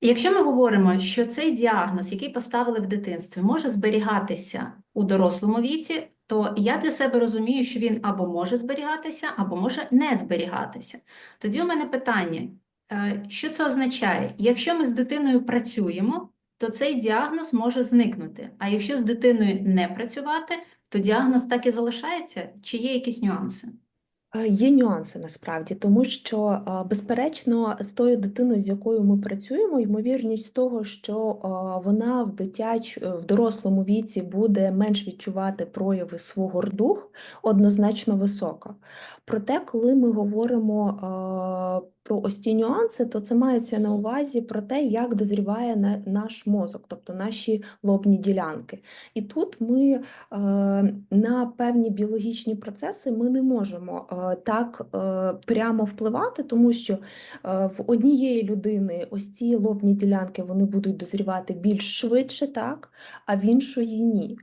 Якщо ми говоримо, що цей діагноз, який поставили в дитинстві, може зберігатися у дорослому віці, то я для себе розумію, що він або може зберігатися, або може не зберігатися. Тоді у мене питання: е, що це означає? Якщо ми з дитиною працюємо, то цей діагноз може зникнути. А якщо з дитиною не працювати, то діагноз так і залишається, чи є якісь нюанси? Е, Є нюанси насправді, тому що, е, безперечно, з тою дитиною, з якою ми працюємо, ймовірність того, що е, вона в дитяч, в дорослому віці буде менш відчувати прояви свого рдух, однозначно висока. Проте, коли ми говоримо про ось ці нюанси, то це мається на увазі про те, як дозріває на- наш мозок, тобто наші лобні ділянки. І тут ми на певні біологічні процеси ми не можемо так е, прямо впливати, тому що е, в однієї людини ось ці лобні ділянки вони будуть дозрівати більш швидше, так, а в іншої ні.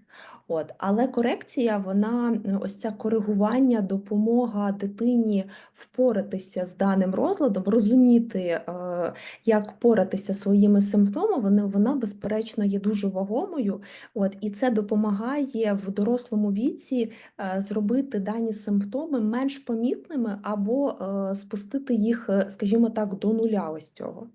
От, але корекція, вона е, ось це коригування, допомога дитині впоратися з даним розладом, розуміти, е, як поратися своїми симптомами, вона, безперечно є дуже вагомою. От, і це допомагає в дорослому віці е, зробити дані симптоми менш помітними або е, спустити їх, е, скажімо так, до нуля ось цього.